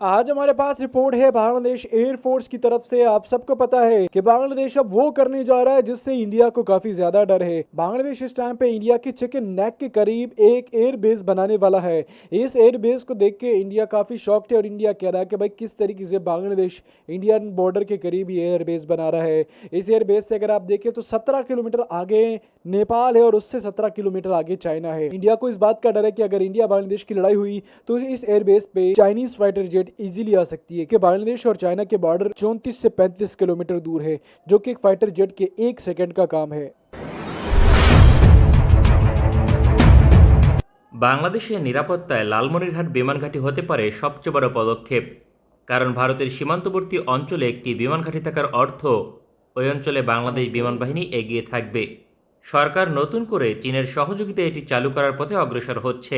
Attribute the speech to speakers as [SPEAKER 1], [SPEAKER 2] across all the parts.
[SPEAKER 1] आज हमारे पास रिपोर्ट है बांग्लादेश एयरफोर्स की तरफ़ से। आप सबको पता है कि बांग्लादेश अब वो करने जा रहा है जिससे इंडिया को काफ़ी ज़्यादा डर है। बांग्लादेश इस टाइम पे इंडिया के चिकन नेक के करीब एक एयर बेस बनाने वाला है। इस एयर बेस को देख के इंडिया काफ़ी शॉक्ड है और इंडिया कह रहा है कि भाई, किस तरीके से बांग्लादेश इंडियन बॉर्डर के करीब ये एयर बेस बना रहा है। इस एयर बेस से अगर आप देखें तो सत्रह किलोमीटर आगे नेपाल है और उससे सत्रह किलोमीटर आगे चाइना है। इंडिया को इस बात का डर है कि अगर इंडिया बांग्लादेश की लड़ाई हुई तो इस एयरबेस पे Chinese fighter jet इजीली आ सकती है कि बांग्लादेश और चाइना के बॉर्डर चौंतीस से पैंतीस किलोमीटर दूर है जो कि एक फाइटर जेट के एक सेकंड का काम है
[SPEAKER 2] বাংলাদেশের নিরাপত্তায় লালমনিরহাট বিমানঘাঁটি হতে পারে সবচেয়ে বড় পদক্ষেপ কারণ ভারতের সীমান্তবর্তী অঞ্চলে একটি বিমানঘাঁটি থাকার অর্থ ওই অঞ্চলে বাংলাদেশ বিমান বাহিনী এগিয়ে থাকবে সরকার নতুন করে চীনের সহযোগিতায় এটি চালু করার পথে অগ্রসর হচ্ছে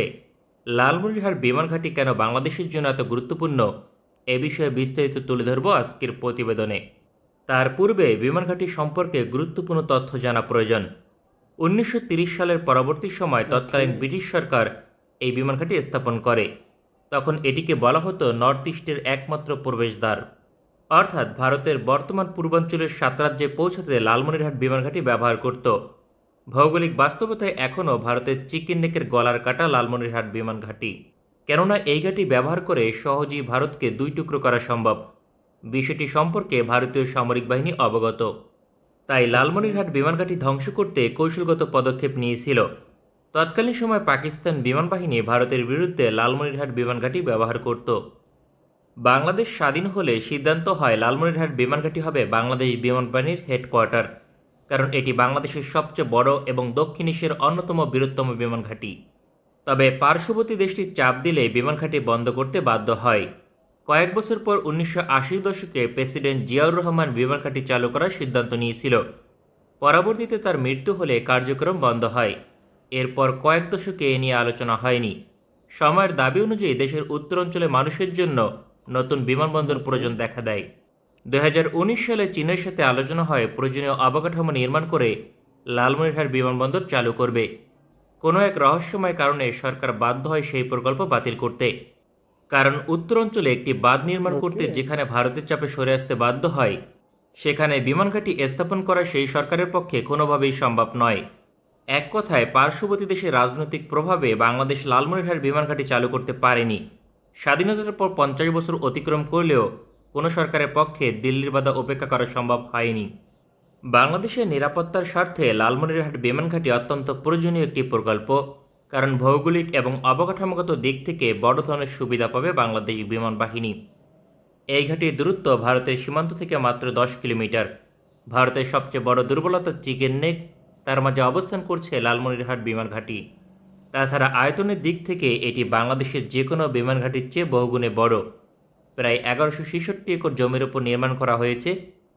[SPEAKER 2] লালমনিরহাট বিমানঘাটি কেন বাংলাদেশের জন্য এত গুরুত্বপূর্ণ? এ বিষয়ে বিস্তারিত তুলে ধরব আজকের প্রতিবেদনে। তার পূর্বে বিমানঘাটি সম্পর্কে গুরুত্বপূর্ণ তথ্য জানা প্রয়োজন। উনিশশো সালের পরবর্তী সময় তৎকালীন ব্রিটিশ সরকার এই বিমানঘাটি স্থাপন করে। তখন এটিকে বলা হতো নর্থ ইস্টের একমাত্র প্রবেশদ্বার। অর্থাৎ ভারতের বর্তমান পূর্বাঞ্চলের সাত রাজ্যে পৌঁছাতে লালমনিরহাট বিমানঘাটি ব্যবহার করত। ভৌগোলিক বাস্তবতায় এখনও ভারতের চিকেন নেকের গলার কাটা লালমনিরহাট বিমানঘাঁটি কেননা এই ঘাঁটি ব্যবহার করে সহজেই ভারতকে দুই টুকরো করা সম্ভব। বিষয়টি সম্পর্কে ভারতীয় সামরিক বাহিনী অবগত। তাই লালমনিরহাট বিমানঘাঁটি ধ্বংস করতে কৌশলগত পদক্ষেপ নিয়েছিল। তৎকালীন সময় পাকিস্তান বিমান বাহিনী ভারতের বিরুদ্ধে লালমনিরহাট বিমানঘাঁটি ব্যবহার করত। বাংলাদেশ স্বাধীন হলে সিদ্ধান্ত হয় লালমনিরহাট বিমানঘাঁটি হবে বাংলাদেশ বিমান বাহিনীর হেডকোয়ার্টার। কারণ এটি বাংলাদেশের সবচেয়ে বড় এবং দক্ষিণ এশিয়ার অন্যতম বৃহত্তম বিমানঘাঁটি তবে পার্শ্ববর্তী দেশটি চাপ দিলে বিমানঘাঁটি বন্ধ করতে বাধ্য হয়। কয়েক বছর পর উনিশশো দশকে প্রেসিডেন্ট জিয়াউর রহমান বিমানঘাঁটি চালু করার সিদ্ধান্ত নিয়েছিল। পরবর্তীতে তার মৃত্যু হলে কার্যক্রম বন্ধ হয়। এরপর কয়েক দশকে এ নিয়ে আলোচনা হয়নি। সময়ের দাবি অনুযায়ী দেশের উত্তরাঞ্চলে মানুষের জন্য নতুন বিমানবন্দর প্রয়োজন দেখা দেয়। দু হাজার উনিশ সালে চীনের সাথে আলোচনা হয় প্রয়োজনীয় অবকাঠামো নির্মাণ করে লালমনিরহাট বিমানবন্দর চালু করবে। কোনো এক রহস্যময় কারণে সরকার বাধ্য হয় সেই প্রকল্প বাতিল করতে। কারণ উত্তরাঞ্চলে একটি বাঁধ নির্মাণ করতে যেখানে ভারতের চাপে সরে আসতে বাধ্য হয় সেখানে বিমানঘাঁটি স্থাপন করা সেই সরকারের পক্ষে কোনোভাবেই সম্ভব নয়। এক কথায় পার্শ্ববর্তী দেশের রাজনৈতিক প্রভাবে বাংলাদেশ লালমনিরহাট বিমানঘাঁটি চালু করতে পারেনি। স্বাধীনতার পর পঞ্চাশ বছর অতিক্রম করলেও কোনো সরকারের পক্ষে দিল্লির বাধা উপেক্ষা করা সম্ভব হয়নি। বাংলাদেশের নিরাপত্তার স্বার্থে লালমনিরহাট বিমানঘাঁটি অত্যন্ত প্রয়োজনীয় একটি প্রকল্প, কারণ ভৌগোলিক এবং অবকাঠামোগত দিক থেকে বড় ধরনের সুবিধা পাবে বাংলাদেশ বিমান বাহিনী। এই ঘাঁটির দূরত্ব ভারতের সীমান্ত থেকে মাত্র দশ কিলোমিটার। ভারতের সবচেয়ে বড় দুর্বলতা চিকেন নেক, তার মাঝে অবস্থান করছে লালমনিরহাট বিমান ঘাঁটি। তাছাড়া আয়তনের দিক থেকে এটি বাংলাদেশের যে কোনো বিমান ঘাঁটির চেয়ে বহুগুণে বড়। প্রায় এগারোশো ছেষট্টি একর জমির উপর নির্মাণ করা হয়েছে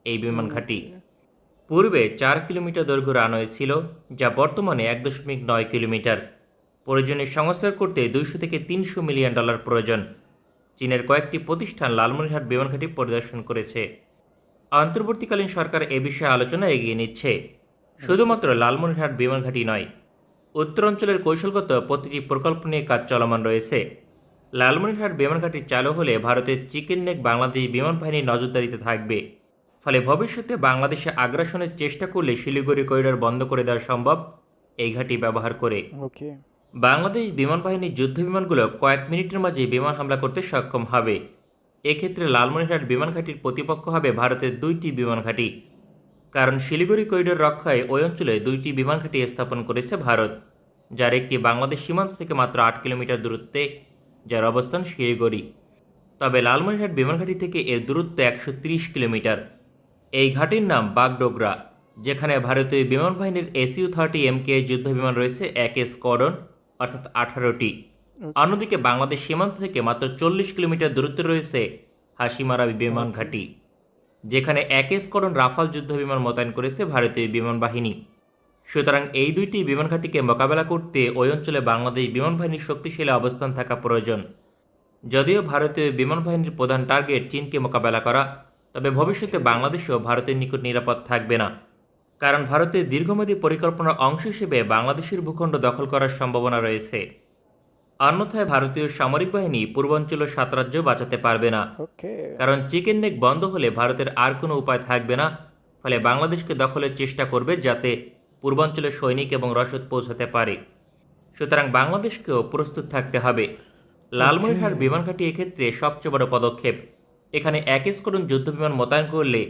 [SPEAKER 2] এই বিমান ঘাঁটি। পূর্বে চার কিলোমিটার দৈর্ঘ্য রানওয়ে ছিল যা বর্তমানে এক দশমিক নয় কিলোমিটার। প্রয়োজনীয় সংস্কার করতে দুইশো থেকে তিনশো মিলিয়ন ডলার প্রয়োজন। চীনের কয়েকটি প্রতিষ্ঠান লালমনিরহাট বিমানঘাঁটি পরিদর্শন করেছে। অন্তর্বর্তীকালীন সরকার এ বিষয়ে আলোচনা এগিয়ে নিচ্ছে। শুধুমাত্র লালমনিরহাট বিমানঘাঁটি নয় উত্তরাঞ্চলের কৌশলগত প্রতিটি প্রকল্প নিয়ে কাজ চলমান রয়েছে। লালমনিরহাট বিমানঘাটি চালু হলে ভারতের চিকেন নেক বাংলাদেশ বিমান বাহিনীর নজরদারিতে থাকবে। ফলে ভবিষ্যতে বাংলাদেশে আগ্রাসনের চেষ্টা করলে শিলিগুড়ি করিডোর বন্ধ করে দেওয়া সম্ভব এই ঘাঁটি ব্যবহার করে। বাংলাদেশ বিমান বাহিনীর যুদ্ধ বিমানগুলো কয়েক মিনিটের মাঝে বিমান হামলা করতে সক্ষম হবে। এক্ষেত্রে লালমনিরহাট বিমান ঘাঁটির প্রতিপক্ষ হবে ভারতের দুইটি বিমান ঘাঁটি। কারণ শিলিগুড়ি করিডোর রক্ষায় ওই অঞ্চলে দুইটি বিমান ঘাঁটি স্থাপন করেছে ভারত যার একটি বাংলাদেশ সীমান্ত থেকে মাত্র আট কিলোমিটার দূরত্বে যার অবস্থান শিলিগুড়ি। তবে লালমনিরহাট বিমানঘাটি থেকে এর দূরত্ব একশো কিলোমিটার। এই ঘাটির নাম বাগডোগরা, যেখানে ভারতীয় বিমান বাহিনীর এসইউ থার্টি এমকে যুদ্ধ বিমান রয়েছে এক স্কোয়াড্রন, অর্থাৎ আঠারোটি। অন্যদিকে বাংলাদেশ সীমান্ত থেকে মাত্র চল্লিশ কিলোমিটার দূরত্বে রয়েছে হাসিমারা বিমান ঘাঁটি, যেখানে এক স্কোয়াড্রন রাফাল যুদ্ধ বিমান মোতায়েন করেছে ভারতীয় বিমান বাহিনী। সুতরাং এই দুইটি বিমান ঘাঁটিকে মোকাবেলা করতে ওই অঞ্চলে বাংলাদেশ বিমান বাহিনীর শক্তিশালী অবস্থান থাকা প্রয়োজন। যদিও ভারতীয় বিমান বাহিনীর প্রধান টার্গেট চীনকে মোকাবেলা করা তবে ভবিষ্যতে বাংলাদেশও ভারতের নিকট নিরাপদ থাকবে না। কারণ ভারতের দীর্ঘমেয়াদী পরিকল্পনার অংশ হিসেবে বাংলাদেশের ভূখণ্ড দখল করার সম্ভাবনা রয়েছে। অন্যথায় ভারতীয় সামরিক বাহিনী পূর্বাঞ্চলের সাত রাজ্য বাঁচাতে পারবে না। কারণ চিকেন নেক বন্ধ হলে ভারতের আর কোনো উপায় থাকবে না ফলে বাংলাদেশকে দখলের চেষ্টা করবে যাতে পূর্বাঞ্চলে সৈনিক এবং রসদ পৌঁছাতে পারে। সুতরাং বাংলাদেশকেও প্রস্তুত থাকতে হবে। লালমনিরহাট বিমান ঘাঁটি এক্ষেত্রে সবচেয়ে বড় পদক্ষেপ এখানে এক স্কোডন যুদ্ধ বিমান মোতায়েন করলে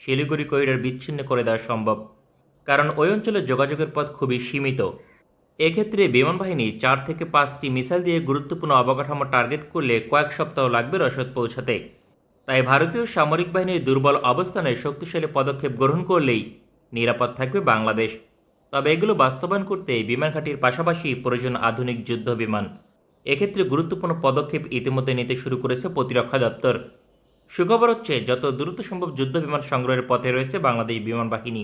[SPEAKER 2] শিলিগুড়ি করিডর বিচ্ছিন্ন করে দেওয়া সম্ভব। কারণ ওই অঞ্চলে যোগাযোগের পথ খুবই সীমিত। এক্ষেত্রে বিমান বাহিনী চার থেকে পাঁচটি মিসাইল দিয়ে গুরুত্বপূর্ণ অবকাঠামো টার্গেট করলে কয়েক সপ্তাহ লাগবে রসদ পৌঁছাতে। তাই ভারতীয় সামরিক বাহিনীর দুর্বল অবস্থানে শক্তিশালী পদক্ষেপ গ্রহণ করলেই নিরাপদ থাকবে বাংলাদেশ। তবে এগুলো বাস্তবায়ন করতে বিমান ঘাঁটির পাশাপাশি প্রয়োজন আধুনিক যুদ্ধ বিমান। এক্ষেত্রে গুরুত্বপূর্ণ পদক্ষেপ ইতিমধ্যে নিতে শুরু করেছে প্রতিরক্ষা দপ্তর। সুখবর হচ্ছে, যত দ্রুত সম্ভব যুদ্ধ বিমান সংগ্রহের পথে রয়েছে বাংলাদেশ বিমান বাহিনী।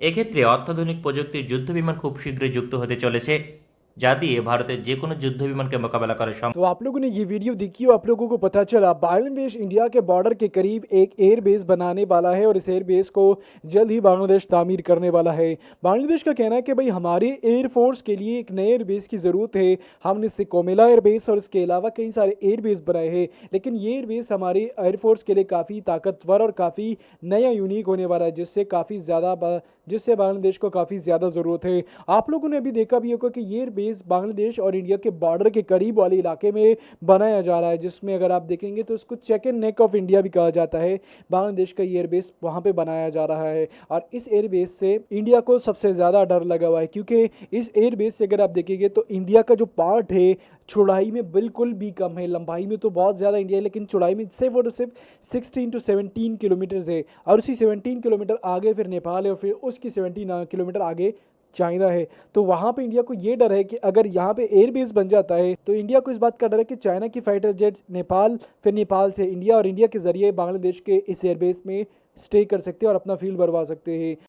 [SPEAKER 2] এক্ষেত্রে অত্যাধুনিক প্রযুক্তির যুদ্ধ বিমান খুব শীঘ্রই যুক্ত হতে চলেছে। যা দিয়ে ভারতের যে কোনো যুদ্ধ বিমানকে মোকাবেলা করা সম্ভব
[SPEAKER 1] तो आप लोगों ने ये वीडियो देखी हो आप लोगों को पता चला बांग्लादेश इंडिया के बॉर्डर के करीब एक एयर बेस बनाने वाला है और इस एयर बेस को जल्द ही बांग्लादेश तामीर करने वाला है बांग्लादेश का कहना है कि भाई हमारे एयर फोर्स के लिए एक नए एयर बेस की ज़रूरत है हमने इससे कोमेला एयर बेस और इसके अलावा कई सारे एयर बेस बनाए हैं लेकिन ये एयर बेस हमारे एयरफोर्स के लिए काफ़ी ताकतवर और काफ़ी नया यूनिक होने वाला है जिससे काफ़ी ज़्यादा बा- जिससे बांग्लादेश को काफ़ी ज़्यादा ज़रूरत है आप लोगों ने अभी देखा भी होगा कि ये एयर बेस बांग्लादेश और इंडिया के बॉर्डर के करीब वाले इलाके में बनाया जा रहा है, जिसमें अगर आप देखेंगे तो इसको check and neck of India भी कहा जाता है। बांग्लादेश का ये एयरबेस वहाँ पर बनाया जा रहा है और इस एयरबेस से इंडिया को सबसे ज़्यादा डर लगा हुआ है, क्योंकि इस एयरबेस से अगर आप देखेंगे तो इंडिया का जो पार्ट है, चौड़ाई में बिल्कुल भी कम है। लंबाई में तो बहुत ज़्यादा इंडिया है, लेकिन चौड़ाई में सिर्फ़ और सिर्फ़ 16 टू 17 किलोमीटर्स है और उसी 17 किलोमीटर आगे फिर नेपाल है और फिर उसकी 17 किलोमीटर आगे चाइना है। तो वहाँ पे इंडिया को ये डर है कि अगर यहाँ पे एयरबेस बन जाता है तो इंडिया को इस बात का डर है कि चाइना की फाइटर जेट्स नेपाल, फिर नेपाल से इंडिया और इंडिया के ज़रिए बांग्लादेश के इस एयरबेस में स्टे कर सकते हैं और अपना फ़ील्ड भरवा सकते हैं।